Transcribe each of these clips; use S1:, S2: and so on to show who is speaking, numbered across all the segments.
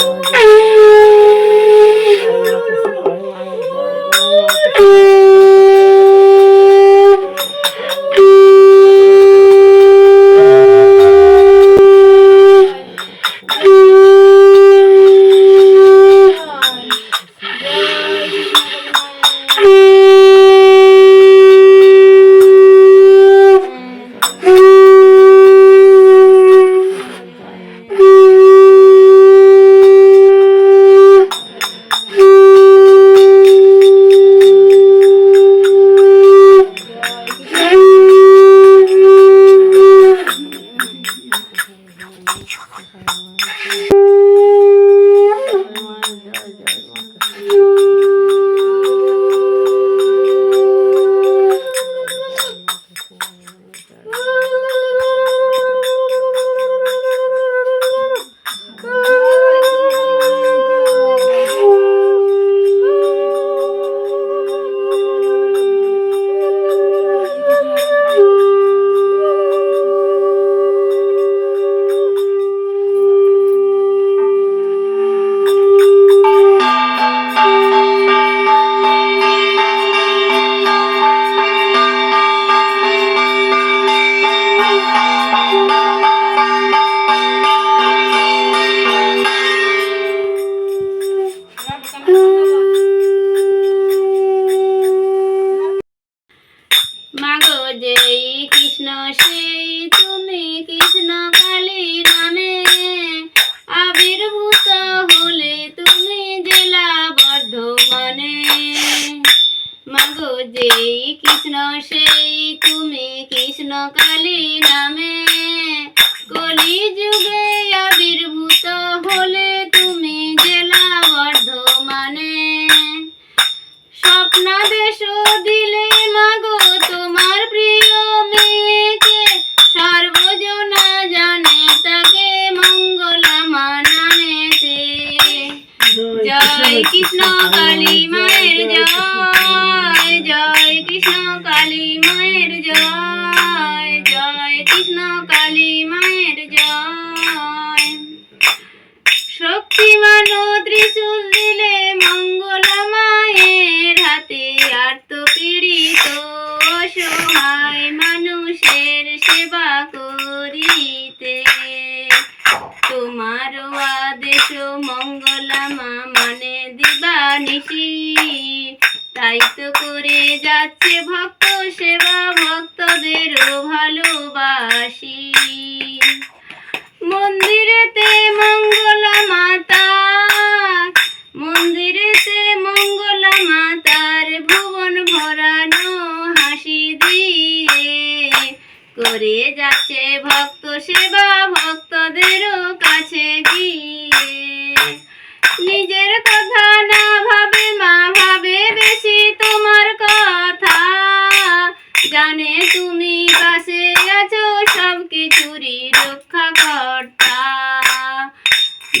S1: মাগো যেই কৃষ্ণ সেই তুমি কৃষ্ণ কালী নামে। কলি যুগে আবির্ভূত হলে তুমি জেলা বর্ধমানে। স্বপ্নাদেশ দিলে মাগো তোমার প্রিয় মেয়েকে। সর্বজনা জানে তাকে মঙ্গলা মানানেতে। জয় কৃষ্ণ কালী মায়ের জয়। জয় কৃষ্ণ কালী মায়ের জয় জয় কৃষ্ণ কালী মায়ের জয়। শক্তিমান ত্রিশূল মঙ্গল মায়ের হাতে আর্ত পীড়িত অসহায় মানুষের সেবা করিতে। তোমার আদেশ মঙ্গলা মা মানে দিবানিশি তাই তো করে যাচ্ছে ভক্ত সেবা ভক্তদেরও ভালোবাসি। মন্দিরেতে মঙ্গলা মাতা, মন্দিরেতে মঙ্গলা মাতার ভুবন ভরানো হাসি দিয়ে করে যাচ্ছে ভক্ত সেবা ভক্তদেরও কাছে গিয়ে। নিজের কথা না ভাবে ভাবে জানে তুমি পাশে আছো সব কিছুরই রক্ষা কর্তা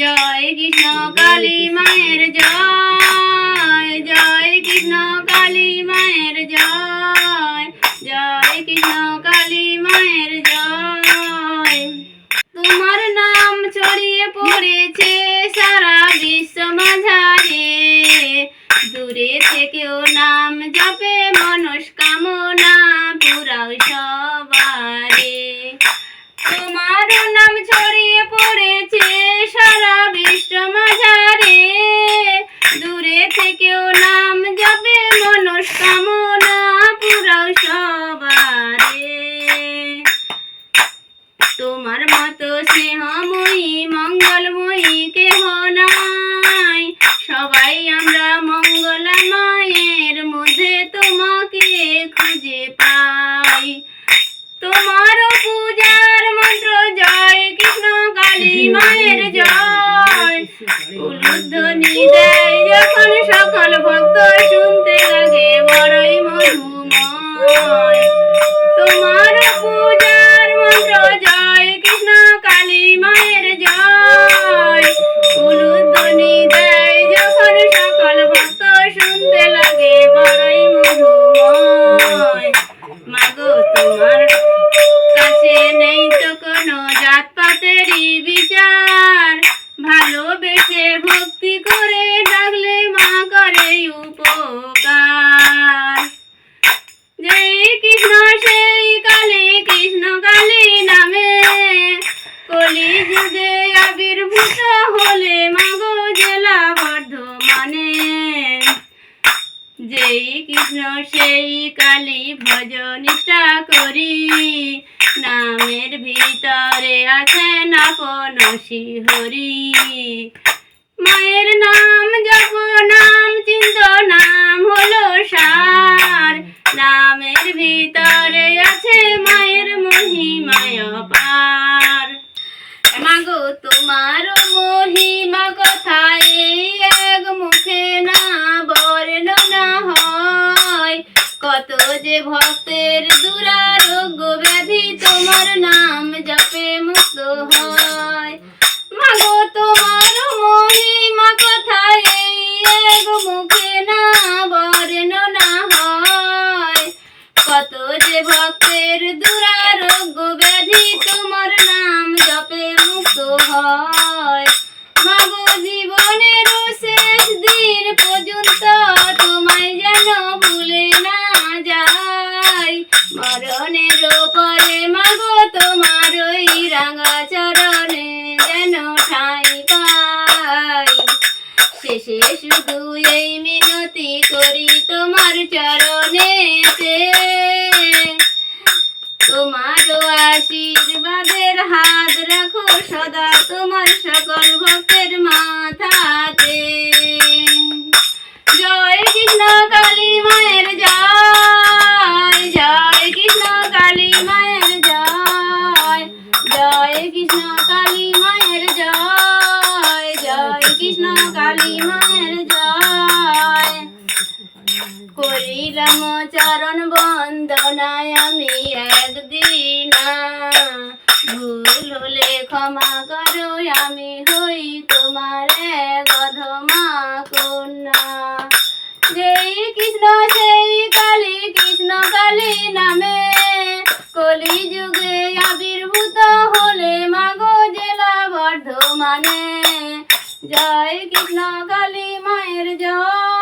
S1: জয় কৃষ্ণ কালী মায়ের জয় জয় কৃষ্ণ কালী মায়ের জয় জয় কৃষ্ণ কালী মায়ের জয়। তোমার নাম ছড়িয়ে পড়েছে সারা বিশ্ব মাঝারে। দূরে থেকেও নাম জপে মনস্কামনা পুরাও সবারে। তোমার মতো স্নেহময়ী, মঙ্গলময়ী কেহ নাই। সবাই আমরা মায়ের জয় উলুধ্বনি দেয় যখন সকল ভক্ত শুনতে লাগে, বড়ই মধুময়। তোমার পূজার মন্ত্র জয় কৃষ্ণ কালী মায়ের জয়। সেই কালী ভজ করি। নামের ভিতরে আছেন আপন হরি মায়ের নাম জপ, নাম চিন্ত, নাম হলো সার। নামের ভিতরে আছে মায়ের মহিমায় পার মাগো তোমার মহিমা কথায় এই এক মুখে কত যে ভক্তের দুরারোগ্য ব্যাধি তোমার নাম জপে মুক্ত হয়। মাগো তোমার মহিমা কথায় এই এক মুখে না হয়। কত যে ভক্তের দুরারোগ্য ব্যাধি তোমার নাম জপে মুক্ত হয়। মাগো জীবনের শেষ দিন পর্যন্ত তোমায় যেন ভুলে না যাই মরণের পরে মাগো তোমার ওই রাঙা চরণে যেন ঠাঁই পাই। শেষে শুধু এই মিনতি করি তোমার চরণেতে তোমার আশীর্বাদের হাত রাখো সদা তোমার সকল ভক্তের মাথাতে। জয় কৃষ্ণ করিলাম চরণ বন্দনায় আমি একদিন ভুল হলে ক্ষমা করো, আমি হই তোমার গধমা কন্যা। যেই কৃষ্ণ, সেই কালী, কৃষ্ণ কালী নামে কলি যুগে আবির্ভূত হলে মাগো জেলা বর্ধমানে জয় কৃষ্ণ কালী মায়ের জয়।